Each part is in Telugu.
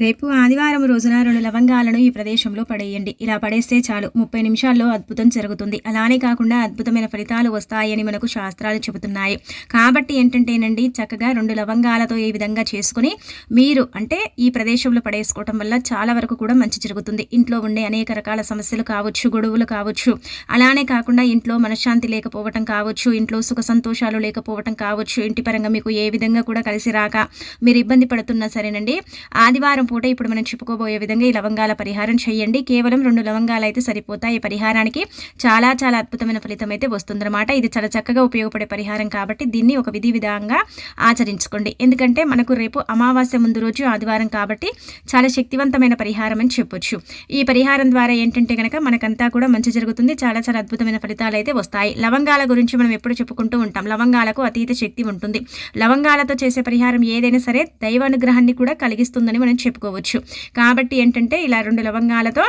రేపు ఆదివారం రోజున రెండు లవంగాలను ఈ ప్రదేశంలో పడేయండి. ఇలా పడేస్తే చాలు. ముప్పై నిమిషాల్లో అద్భుతం జరుగుతుంది. అలానే కాకుండా అద్భుతమైన ఫలితాలు వస్తాయని మనకు శాస్త్రాలు చెబుతున్నాయి. కాబట్టి ఏంటంటేనండి చక్కగా రెండు లవంగాలతో ఈ విధంగా చేసుకుని మీరు అంటే ఈ ప్రదేశంలో పడేసుకోవటం వల్ల చాలా వరకు కూడా మంచి జరుగుతుంది. ఇంట్లో ఉండే అనేక రకాల సమస్యలు కావచ్చు గొడవలు కావచ్చు. అలానే కాకుండా ఇంట్లో మనశ్శాంతి లేకపోవటం కావచ్చు ఇంట్లో సుఖ సంతోషాలు లేకపోవటం కావచ్చు ఇంటి పరంగా మీకు ఏ విధంగా కూడా కలిసి రాక మీరు ఇబ్బంది పడుతున్నా సరేనండి. ఆదివారం పూట ఇప్పుడు మనం చెప్పుకోబోయే విధంగా ఈ లవంగాల పరిహారం చేయండి. కేవలం రెండు లవంగాలు అయితే సరిపోతాయి. ఈ పరిహారానికి చాలా చాలా అద్భుతమైన ఫలితం అయితే వస్తుందన్నమాట. ఇది చాలా చక్కగా ఉపయోగపడే పరిహారం కాబట్టి దీన్ని ఒక విధి విధంగా ఆచరించుకోండి. ఎందుకంటే మనకు రేపు అమావాస్య ముందు రోజు ఆదివారం కాబట్టి చాలా శక్తివంతమైన పరిహారం అని చెప్పొచ్చు. ఈ పరిహారం ద్వారా ఏంటంటే కనుక మనకంతా కూడా మంచి జరుగుతుంది. చాలా చాలా అద్భుతమైన ఫలితాలు అయితే వస్తాయి. లవంగాల గురించి మనం ఎప్పుడు చెప్పుకుంటూ ఉంటాం. లవంగాలకు అతీత శక్తి ఉంటుంది. లవంగాలతో చేసే పరిహారం ఏదైనా సరే దైవానుగ్రహాన్ని కూడా కలిగిస్తుందని మనం చెప్పుకోవచ్చు. కాబట్టి ఏంటంటే ఇలా రెండు లవంగాలతో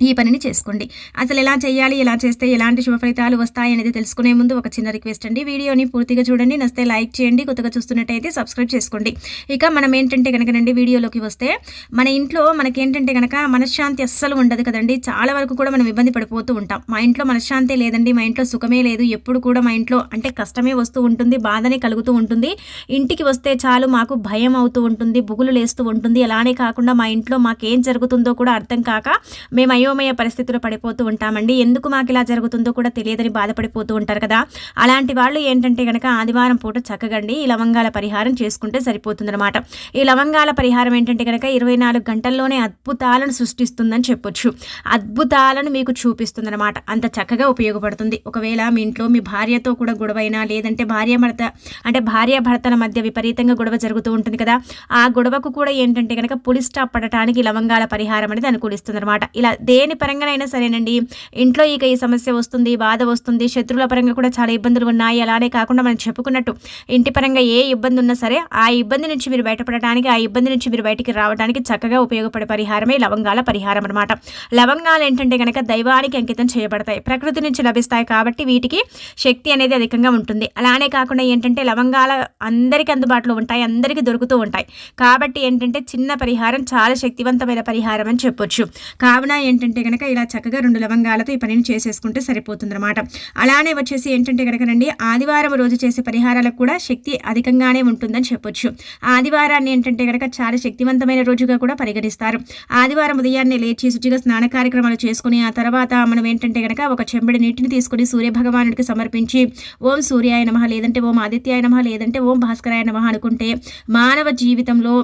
ఈ పనిని చేసుకోండి. అసలు ఎలా చేయాలి ఎలా చేస్తే ఎలాంటి శుభ ఫలితాలు వస్తాయి అనేది తెలుసుకునే ముందు ఒక చిన్న రిక్వెస్ట్ అండి. వీడియోని పూర్తిగా చూడండి. నస్తే లైక్ చేయండి. కొత్తగా చూస్తున్నట్టయితే సబ్స్క్రైబ్ చేసుకోండి. ఇక మనం ఏంటంటే కనుకనండి వీడియోలోకి వస్తే మన ఇంట్లో మనకేంటంటే కనుక మనశ్శాంతి అస్సలు ఉండదు కదండి. చాలా వరకు కూడా మనం ఇబ్బంది పడిపోతూ ఉంటాం. మా ఇంట్లో మనశ్శాంతి లేదండి. మా ఇంట్లో సుఖమే లేదు. ఎప్పుడు కూడా మా ఇంట్లో అంటే కష్టమే వస్తూ ఉంటుంది. బాధనే కలుగుతూ ఉంటుంది. ఇంటికి వస్తే చాలు మాకు భయం అవుతూ ఉంటుంది. బుగులు లేస్తూ ఉంటుంది. అలానే కాకుండా మా ఇంట్లో మాకేం జరుగుతుందో కూడా అర్థం కాక మేము అయ్యో అయోమయ పరిస్థితుల్లో పడిపోతూ ఉంటామండి. ఎందుకు మాకు ఇలా జరుగుతుందో కూడా తెలియదని బాధపడిపోతూ ఉంటారు కదా. అలాంటి వాళ్ళు ఏంటంటే కనుక ఆదివారం పూట చక్కగండి ఈ లవంగాల పరిహారం చేసుకుంటే సరిపోతుందన్నమాట. ఈ లవంగాల పరిహారం ఏంటంటే కనుక ఇరవై నాలుగు గంటల్లోనే అద్భుతాలను సృష్టిస్తుందని చెప్పొచ్చు. అద్భుతాలను మీకు చూపిస్తుందన్నమాట. అంత చక్కగా ఉపయోగపడుతుంది. ఒకవేళ మీ ఇంట్లో మీ భార్యతో కూడా గొడవైనా లేదంటే భార్య భర్త అంటే భార్య భర్తల మధ్య విపరీతంగా గొడవ జరుగుతూ ఉంటుంది కదా. ఆ గొడవకు కూడా ఏంటంటే కనుక పులి స్టాప్ పడటానికి లవంగాల పరిహారం అనేది అనుకూలిస్తుంది అనమాట ఇలా దే దేని పరంగానైనా సరేనండి. ఇంట్లో ఇక ఈ సమస్య వస్తుంది బాధ వస్తుంది శత్రువుల పరంగా కూడా చాలా ఇబ్బందులు ఉన్నాయి. అలానే కాకుండా మనం చెప్పుకున్నట్టు ఇంటి పరంగా ఏ ఇబ్బంది ఉన్నా సరే ఆ ఇబ్బంది నుంచి మీరు బయటపడటానికి ఆ ఇబ్బంది నుంచి మీరు బయటికి రావడానికి చక్కగా ఉపయోగపడే పరిహారమే లవంగాల పరిహారం అనమాట లవంగాలు ఏంటంటే కనుక దైవానికి అంకితం చేయబడతాయి. ప్రకృతి నుంచి లభిస్తాయి కాబట్టి వీటికి శక్తి అనేది అధికంగా ఉంటుంది. అలానే కాకుండా ఏంటంటే లవంగాల అందరికీ అందుబాటులో ఉంటాయి అందరికీ దొరుకుతూ ఉంటాయి. కాబట్టి ఏంటంటే చిన్న పరిహారం చాలా శక్తివంతమైన పరిహారం అని చెప్పొచ్చు. కావున ఏంటంటే ఏంటంటే కనుక ఇలా చక్కగా రెండు లవంగాలతో ఈ పనిని చేసేసుకుంటే సరిపోతుందన్నమాట. అలానే వచ్చేసి ఏంటంటే కనుక రండి ఆదివారం రోజు చేసే పరిహారాలకు కూడా శక్తి అధికంగానే ఉంటుందని చెప్పొచ్చు. ఆదివారాన్ని ఏంటంటే కనుక చాలా శక్తివంతమైన రోజుగా కూడా పరిగణిస్తారు. ఆదివారం ఉదయాన్నే లేచి శుచిగా స్నాన కార్యక్రమాలు చేసుకుని ఆ తర్వాత మనం ఏంటంటే కనుక ఒక చెంబడి నీటిని తీసుకుని సూర్యభగవానుడికి సమర్పించి ఓం సూర్యాయ నమ లేదంటే ఓం ఆదిత్యాయ నమ లేదంటే ఓం భాస్కరాయ నమ అనుకుంటే మానవ జీవితంలో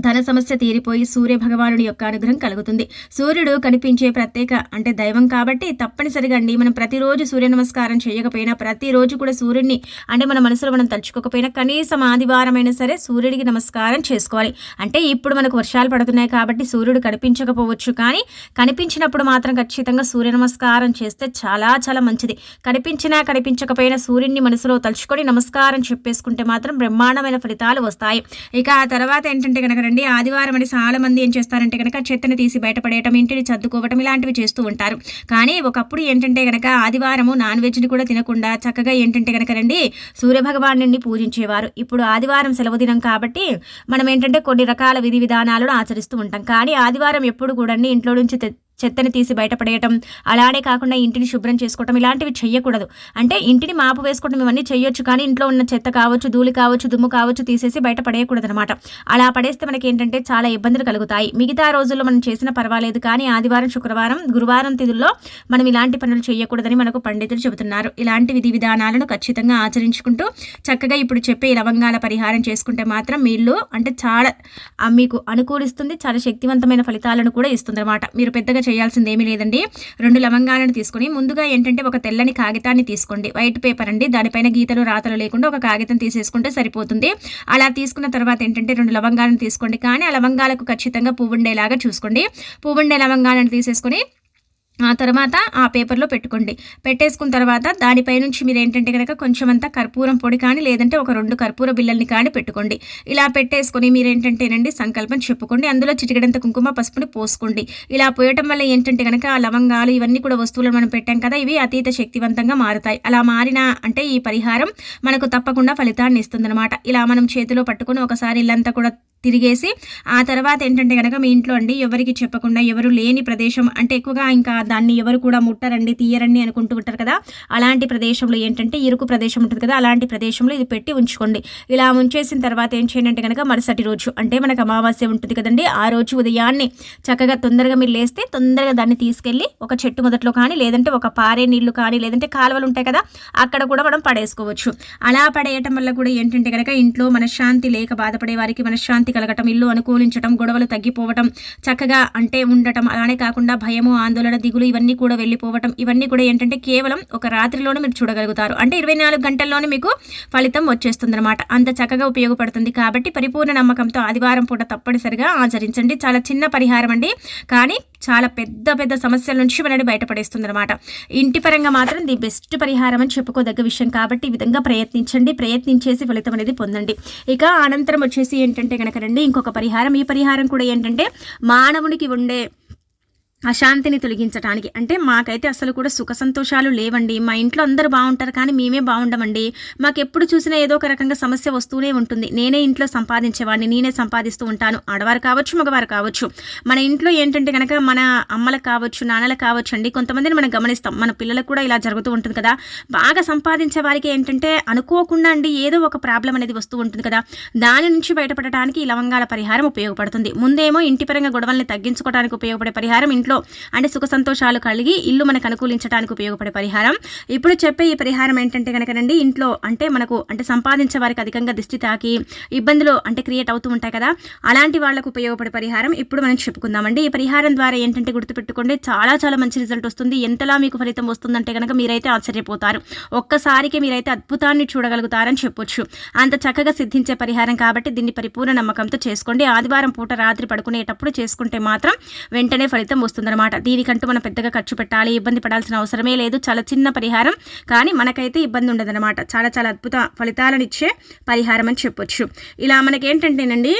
ధన సమస్య తీరిపోయి సూర్య భగవానుడి యొక్క అనుగ్రహం కలుగుతుంది. సూర్యుడు కనిపించే ప్రత్యేక అంటే దైవం కాబట్టి తప్పనిసరిగా అండి. మనం ప్రతిరోజు సూర్య నమస్కారం చేయకపోయినా ప్రతిరోజు కూడా సూర్యుడిని అంటే మన మనసులో మనం తలుచుకోకపోయినా కనీసం ఆదివారం అయినా సరే సూర్యుడికి నమస్కారం చేసుకోవాలి. అంటే ఇప్పుడు మనకు వర్షాలు పడుతున్నాయి కాబట్టి సూర్యుడు కనిపించకపోవచ్చు. కానీ కనిపించినప్పుడు మాత్రం ఖచ్చితంగా సూర్య నమస్కారం చేస్తే చాలా చాలా మంచిది. కనిపించినా కనిపించకపోయినా సూర్యుడిని మనసులో తలుచుకొని నమస్కారం చెప్పేసుకుంటే మాత్రం బ్రహ్మాండమైన ఫలితాలు వస్తాయి. ఇక ఆ తర్వాత ఏంటంటే కనుక రండి ఆదివారం అని చాలా మంది ఏం చేస్తారంటే కనుక చెత్తను తీసి బయటపడేయటం ఇంటిని చదువుకోవటం ఇలాంటివి చేస్తూ ఉంటారు. కానీ ఒకప్పుడు ఏంటంటే కనుక ఆదివారము నాన్ వెజ్ని కూడా తినకుండా చక్కగా ఏంటంటే కనుక రండి సూర్యభగవాను పూజించేవారు. ఇప్పుడు ఆదివారం సెలవు దినం కాబట్టి మనం ఏంటంటే కొన్ని రకాల విధి విధానాలను ఆచరిస్తూ ఉంటాం. కానీ ఆదివారం ఎప్పుడు కూడా ఇంట్లో నుంచి చెత్తని తీసి బయటపడేయటం అలానే కాకుండా ఇంటిని శుభ్రం చేసుకోవటం ఇలాంటివి చెయ్యకూడదు. అంటే ఇంటిని మాపు వేసుకోవటం ఇవన్నీ చేయొచ్చు కానీ ఇంట్లో ఉన్న చెత్త కావచ్చు ధూళి కావచ్చు దుమ్ము కావచ్చు తీసేసి బయట పడేయకూడదు అనమాట అలా పడేస్తే మనకి ఏంటంటే చాలా ఇబ్బందులు కలుగుతాయి. మిగతా రోజుల్లో మనం చేసిన పర్వాలేదు కానీ ఆదివారం శుక్రవారం గురువారం తిథుల్లో మనం ఇలాంటి పనులు చేయకూడదని మనకు పండితులు చెబుతున్నారు. ఇలాంటి విధి విధానాలను ఖచ్చితంగా ఆచరించుకుంటూ చక్కగా ఇప్పుడు చెప్పే లవంగాల పరిహారం చేసుకుంటే మాత్రం మీళ్ళు అంటే చాలా మీకు అనుకూలిస్తుంది చాలా శక్తివంతమైన ఫలితాలను కూడా ఇస్తుంది అనమాట మీరు పెద్దగా చేయాల్సింది ఏమీ లేదండి. రెండు లవంగాలను తీసుకొని ముందుగా ఏంటంటే ఒక తెల్లని కాగితాన్ని తీసుకోండి. వైట్ పేపర్ అండి. దానిపైన గీతలు రాతలు లేకుండా ఒక కాగితం తీసేసుకుంటే సరిపోతుంది. అలా తీసుకున్న తర్వాత ఏంటంటే రెండు లవంగాలను తీసుకోండి. కానీ ఆ లవంగాలకు ఖచ్చితంగా పువ్వుండేలాగా చూసుకోండి. పువ్వుండే లవంగాలను తీసేసుకొని ఆ తర్వాత ఆ పేపర్లో పెట్టుకోండి. పెట్టేసుకున్న తర్వాత దానిపై నుంచి మీరు ఏంటంటే కనుక కొంచెం అంతా కర్పూరం పొడి కానీ లేదంటే ఒక రెండు కర్పూర బిల్లల్ని కానీ పెట్టుకోండి. ఇలా పెట్టేసుకొని మీరు ఏంటంటేనండి సంకల్పం చెప్పుకోండి. అందులో చిటికడంత కుంకుమ పసుపుని పోసుకోండి. ఇలా పోయటం వల్ల ఏంటంటే కనుక ఆ లవంగాలు ఇవన్నీ కూడా వస్తువులు మనం పెట్టాం కదా ఇవి అతీత శక్తివంతంగా మారుతాయి. అలా మారిన అంటే ఈ పరిహారం మనకు తప్పకుండా ఫలితాన్ని ఇస్తుందన్నమాట. ఇలా మనం చేతిలో పట్టుకొని ఒకసారి ఇల్లంతా కూడా తిరిగేసి ఆ తర్వాత ఏంటంటే కనుక మీ ఇంట్లో అండి ఎవరికి చెప్పకుండా ఎవరు లేని ప్రదేశం అంటే ఎక్కువగా ఇంకా దాన్ని ఎవరు కూడా ముట్టరండి తీయరండి అనుకుంటూ ఉంటారు కదా. అలాంటి ప్రదేశంలో ఏంటంటే ఇరుకు ప్రదేశం ఉంటుంది కదా అలాంటి ప్రదేశంలో ఇది పెట్టి ఉంచుకోండి. ఇలా ఉంచేసిన తర్వాత ఏం చేయండి అంటే కనుక మరుసటి రోజు అంటే మనకు అమావాస్య ఉంటుంది కదండి ఆ రోజు ఉదయాన్నే చక్కగా తొందరగా మీరు లేస్తే తొందరగా దాన్ని తీసుకెళ్ళి ఒక చెట్టు మొదట్లో కానీ లేదంటే ఒక పారే నీళ్ళు కానీ లేదంటే కాలువలు ఉంటాయి కదా అక్కడ కూడా మనం పడేసుకోవచ్చు. అలా పడేయటం వల్ల కూడా ఏంటంటే కనుక ఇంట్లో మనశ్శాంతి లేక బాధపడే వారికి మనశ్శాంతి కలగటం ఇల్లు అనుకూలించటం గొడవలు తగ్గిపోవటం చక్కగా అంటే ఉండటం అలానే కాకుండా భయము ఆందోళన దిగులు ఇవన్నీ కూడా వెళ్ళిపోవటం ఇవన్నీ కూడా ఏంటంటే కేవలం ఒక రాత్రిలోనే మీరు చూడగలుగుతారు. అంటే ఇరవై నాలుగు గంటల్లోనే మీకు ఫలితం వచ్చేస్తుంది అనమాట అంత చక్కగా ఉపయోగపడుతుంది కాబట్టి పరిపూర్ణ నమ్మకంతో ఆదివారం పూట తప్పనిసరిగా ఆచరించండి. చాలా చిన్న పరిహారం అండి. కానీ చాలా పెద్ద పెద్ద సమస్యల నుంచి మనని బయటపడేస్తుంది అనమాట ఇంటి పరంగా మాత్రం ది బెస్ట్ పరిహారం అని చెప్పుకోదగ్గ విషయం కాబట్టి ఈ విధంగా ప్రయత్నించండి. ప్రయత్నించేసి ఫలితం అనేది పొందండి. ఇక అనంతరం వచ్చేసి ఏంటంటే కనుక రండి ఇంకొక పరిహారం. ఈ పరిహారం కూడా ఏంటంటే మానవునికి ఉండే అశాంతిని తొలగించడానికి అంటే మాకైతే అసలు కూడా సుఖ సంతోషాలు లేవండి. మా ఇంట్లో అందరూ బాగుంటారు కానీ మేమే బాగుండమండి. మాకు ఎప్పుడు చూసినా ఏదో ఒక రకంగా సమస్య వస్తూనే ఉంటుంది. నేనే ఇంట్లో సంపాదించేవాడిని నేనే సంపాదిస్తూ ఉంటాను. ఆడవారు కావచ్చు మగవారు కావచ్చు. మన ఇంట్లో ఏంటంటే కనుక మన అమ్మలకు కావచ్చు నాన్నలకు కావచ్చు అండి కొంతమందిని మనం గమనిస్తాం. మన పిల్లలకు కూడా ఇలా జరుగుతూ ఉంటుంది కదా. బాగా సంపాదించే వారికి ఏంటంటే అనుకోకుండా అండి ఏదో ఒక ప్రాబ్లం అనేది వస్తూ ఉంటుంది కదా. దాని నుంచి బయటపడటానికి ఈ లవంగాల పరిహారం ఉపయోగపడుతుంది. ముందేమో ఇంటి పరంగా గొడవల్ని తగ్గించుకోవడానికి ఉపయోగపడే పరిహారం ఇంట్లో ఇంట్లో అంటే సుఖ సంతోషాలు కలిగి ఇల్లు మనకు అనుకూలించడానికి ఉపయోగపడే పరిహారం. ఇప్పుడు చెప్పే ఈ పరిహారం ఏంటంటే కనుకనండి ఇంట్లో అంటే మనకు అంటే సంపాదించే వారికి అధికంగా దిష్టి తాకి ఇబ్బందులు అంటే క్రియేట్ అవుతూ ఉంటాయి కదా అలాంటి వాళ్ళకు ఉపయోగపడే పరిహారం ఇప్పుడు మనం చెప్పుకుందామండి. ఈ పరిహారం ద్వారా ఏంటంటే గుర్తుపెట్టుకోండి చాలా చాలా మంచి రిజల్ట్ వస్తుంది. ఎంతలా మీకు ఫలితం వస్తుందంటే కనుక మీరైతే ఆశ్చర్యపోతారు. ఒక్కసారికి మీరైతే అద్భుతాన్ని చూడగలుగుతారని చెప్పొచ్చు. అంత చక్కగా సిద్ధించే పరిహారం కాబట్టి దీన్ని పరిపూర్ణ నమ్మకంతో చేసుకోండి. ఆదివారం పూట రాత్రి పడుకునేటప్పుడు చేసుకుంటే మాత్రం వెంటనే ఫలితం వస్తుంది. వస్తుందన్నమాట. దీనికంటూ మనం పెద్దగా ఖర్చు పెట్టాలి ఇబ్బంది పడాల్సిన అవసరమే లేదు. చాలా చిన్న పరిహారం కానీ మనకైతే ఇబ్బంది ఉండదన్నమాట. చాలా చాలా అద్భుత ఫలితాలను ఇచ్చే పరిహారం అని చెప్పొచ్చు. ఇలా మనకేంటంటేనండి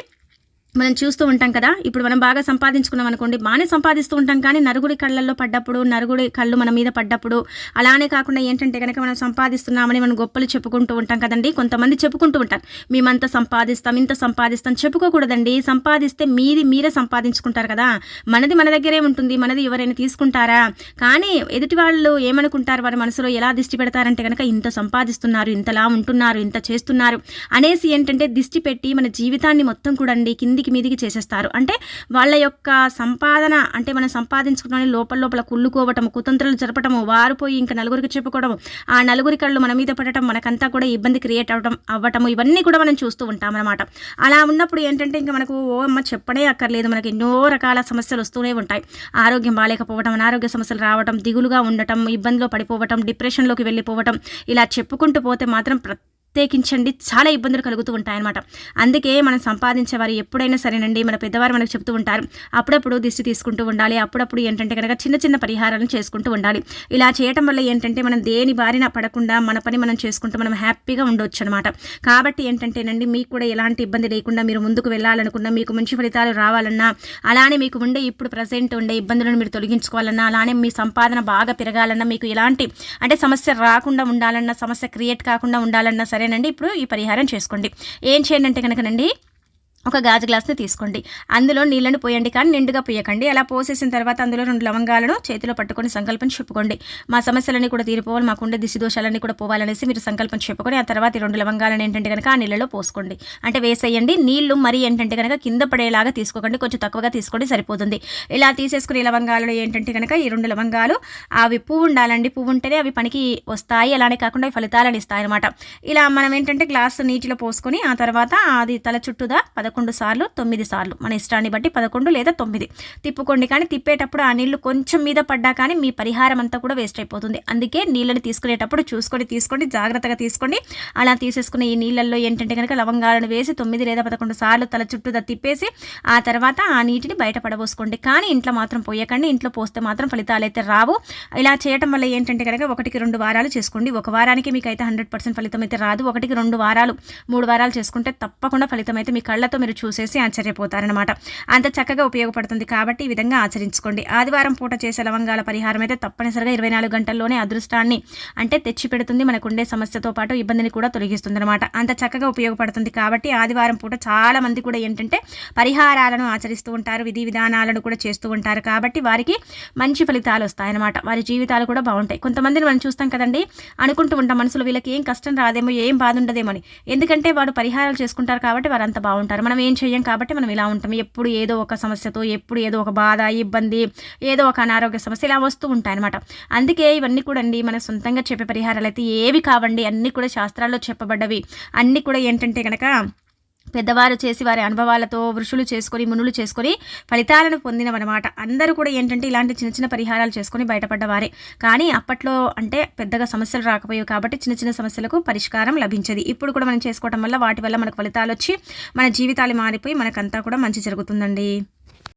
మనం చూస్తూ ఉంటాం కదా ఇప్పుడు మనం బాగా సంపాదించుకున్నాం అనుకోండి బాగానే సంపాదిస్తూ ఉంటాం కానీ నరుగుడి కళ్ళల్లో పడ్డప్పుడు నరుగుడి కళ్ళు మన మీద పడ్డప్పుడు అలానే కాకుండా ఏంటంటే కనుక మనం సంపాదిస్తున్నామని మనం గొప్పలు చెప్పుకుంటూ ఉంటాం కదండి కొంతమంది చెప్పుకుంటూ ఉంటారు మేమంత సంపాదిస్తాం ఇంత సంపాదిస్తాం చెప్పుకోకూడదండి సంపాదిస్తే మీది మీరే సంపాదించుకుంటారు కదా మనది మన దగ్గరే ఉంటుంది మనది ఎవరైనా తీసుకుంటారా కానీ ఎదుటి వాళ్ళు ఏమనుకుంటారు వారి మనసులో ఎలా దిష్టి పెడతారంటే కనుక ఇంత సంపాదిస్తున్నారు ఇంతలా ఉంటున్నారు ఇంత చేస్తున్నారు అనేసి ఏంటంటే దిష్టి పెట్టి మన జీవితాన్ని మొత్తం కూడా కింది కిందికి మీదికి చేసేస్తారు. అంటే వాళ్ళ యొక్క సంపాదన అంటే మనం సంపాదించుకున్న లోపల లోపల కుళ్ళుకోవటం కుతంత్రాలు జరపటము వారు పోయి ఇంకా నలుగురికి చెప్పుకోవడం ఆ నలుగురి కళ్ళు మన మీద పడటం మనకంతా కూడా ఇబ్బంది క్రియేట్ అవడం అవ్వటము ఇవన్నీ కూడా మనం చూస్తూ ఉంటాం అనమాట అలా ఉన్నప్పుడు ఏంటంటే ఇంకా మనకు ఓ అమ్మ చెప్పనే అక్కర్లేదు. మనకి ఎన్నో రకాల సమస్యలు వస్తూనే ఉంటాయి. ఆరోగ్యం బాగాలేకపోవడం అనారోగ్య సమస్యలు రావడం దిగులుగా ఉండటం ఇబ్బందిలో పడిపోవటం డిప్రెషన్లోకి వెళ్ళిపోవటం ఇలా చెప్పుకుంటూ పోతే మాత్రం ప్రతి ప్రత్యేకించండి. చాలా ఇబ్బందులు కలుగుతూ ఉంటాయన్నమాట. అందుకే మనం సంపాదించే వారు ఎప్పుడైనా సరేనండి. మన పెద్దవారు మనకు చెప్తూ ఉంటారు. అప్పుడప్పుడు దిష్టి తీసుకుంటూ ఉండాలి. అప్పుడప్పుడు ఏంటంటే కనుక చిన్న చిన్న పరిహారాలను చేసుకుంటూ ఉండాలి. ఇలా చేయటం వల్ల ఏంటంటే మనం దేని బారిన పడకుండా మన పని మనం చేసుకుంటూ మనం హ్యాపీగా ఉండొచ్చు అనమాట కాబట్టి ఏంటంటేనండి మీకు కూడా ఎలాంటి ఇబ్బంది లేకుండా మీరు ముందుకు వెళ్ళాలనుకున్నా మీకు మంచి ఫలితాలు రావాలన్నా అలానే మీకు ఉండే ఇప్పుడు ప్రజెంట్ ఉండే ఇబ్బందులను మీరు తొలగించుకోవాలన్నా అలానే మీ సంపాదన బాగా పెరగాలన్నా మీకు ఎలాంటి అంటే సమస్య రాకుండా ఉండాలన్నా సమస్య క్రియేట్ కాకుండా ఉండాలన్నా సరే సరేనండి. ఇప్పుడు ఈ పరిహారం చేసుకోండి. ఏం చేయండి అంటే కనుకనండి ఒక గాజు గ్లాస్ని తీసుకోండి. అందులో నీళ్ళని పోయండి కానీ నిండుగా పోయకండి. అలా పోసేసిన తర్వాత అందులో రెండు లవంగాలను చేతిలో పట్టుకొని సంకల్పం చెప్పుకోండి. మా సమస్యలన్నీ కూడా తీరిపోవాలి మాకుండే దిశదోషాలన్నీ కూడా పోవాలనేసి మీరు సంకల్పం చెప్పుకొని ఆ తర్వాత ఈ రెండు లవంగాలను ఏంటంటే కనుక ఆ నీళ్ళలో పోసుకోండి. అంటే వేసేయండి. నీళ్ళు మరి ఏంటంటే కనుక కింద పడేలాగా తీసుకోకండి. కొంచెం తక్కువగా తీసుకోండి సరిపోతుంది. ఇలా తీసేసుకునే లవంగాలు ఏంటంటే కనుక ఈ రెండు లవంగాలు అవి పువ్వు ఉండాలండి. పువ్వు ఉంటేనే అవి పనికి వస్తాయి. అలానే కాకుండా ఫలితాలను ఇస్తాయి అనమాట ఇలా మనం ఏంటంటే గ్లాస్ నీటిలో పోసుకొని ఆ తర్వాత అది తల చుట్టూదా పద పదకొండు సార్లు తొమ్మిది సార్లు. మన ఇష్టాన్ని బట్టి పదకొండు లేదా తొమ్మిది. తిప్పుకోండి కానీ తిప్పేటప్పుడు ఆ నీళ్ళు కొంచెం మీద పడ్డా కానీ మీ పరిహారం అంతా కూడా వేస్ట్ అయిపోతుంది. అందుకే నీళ్ళని తీసుకునేటప్పుడు చూసుకొని తీసుకోండి జాగ్రత్తగా తీసుకోండి అలా తీసేసుకున్న ఈ నీళ్ళల్లో ఏంటంటే కనుక లవంగాలను వేసి తొమ్మిది లేదా పదకొండు సార్లు తల చుట్టూ తిప్పేసి ఆ తర్వాత ఆ నీటిని బయట పడబోసుకోండి. కానీ ఇంట్లో మాత్రం పోయకండి. ఇంట్లో పోస్తే మాత్రం ఫలితాలు అయితే రావు. ఇలా చేయటం వల్ల ఏంటంటే కనుక ఒకటికి రెండు వారాలు చేసుకోండి. ఒక వారానికి మీకు అయితే హండ్రెడ్ పర్సెంట్ ఫలితం అయితే రాదు. ఒకటికి రెండు వారాలు మూడు వారాలు చేసుకుంటే తప్పకుండా ఫలితం అయితే మీ కళ్ళతో మీరు చూసేసి ఆశ్చర్యపోతారనమాట అంత చక్కగా ఉపయోగపడుతుంది కాబట్టి ఈ విధంగా ఆచరించుకోండి. ఆదివారం పూట చేసే లవంగాల పరిహారం అయితే తప్పనిసరిగా ఇరవై నాలుగు గంటల్లోనే అదృష్టాన్ని అంటే తెచ్చి పెడుతుంది. మనకు ఉండే సమస్యతో పాటు ఇబ్బందిని కూడా తొలగిస్తుంది అనమాట అంత చక్కగా ఉపయోగపడుతుంది కాబట్టి ఆదివారం పూట చాలా మంది కూడా ఏంటంటే పరిహారాలను ఆచరిస్తూ ఉంటారు. విధి విధానాలను కూడా చేస్తూ ఉంటారు. కాబట్టి వారికి మంచి ఫలితాలు వస్తాయన్నమాట. వారి జీవితాలు కూడా బాగుంటాయి. కొంతమందిని మనం చూస్తాం కదండి. అనుకుంటూ ఉంటాం మనసులో వీళ్ళకి ఏం కష్టం రాదేమో ఏం బాధ ఉండదేమో అని. ఎందుకంటే వాడు పరిహారాలు చేసుకుంటారు కాబట్టి వారు అంత బాగుంటారు. మనం ఏం చెయ్యం కాబట్టి మనం ఇలా ఉంటాం. ఎప్పుడు ఏదో ఒక సమస్యతో ఎప్పుడు ఏదో ఒక బాధ ఇబ్బంది ఏదో ఒక అనారోగ్య సమస్య ఇలా వస్తూ ఉంటాయి అనమాట అందుకే ఇవన్నీ కూడా అండి మన సొంతంగా చెప్పే పరిహారాలు అయితే ఏవి కావండి. అన్నీ కూడా శాస్త్రాల్లో చెప్పబడ్డవి. అన్నీ కూడా ఏంటంటే కనుక పెద్దవారు చేసి వారి అనుభవాలతో వృషులు చేసుకొని మునులు చేసుకొని ఫలితాలను పొందినవన్నమాట. అందరూ కూడా ఏంటంటే ఇలాంటి చిన్న చిన్న పరిహారాలు చేసుకొని బయటపడ్డవారే. కానీ అప్పట్లో అంటే పెద్దగా సమస్యలు రాకపోయాయి కాబట్టి చిన్న చిన్న సమస్యలకు పరిష్కారం లభించేది. ఇప్పుడు కూడా మనం చేసుకోవడం వల్ల వాటి వల్ల మనకు ఫలితాలు వచ్చి మన జీవితాలు మారిపోయి మనకంతా కూడా మంచి జరుగుతుందండి.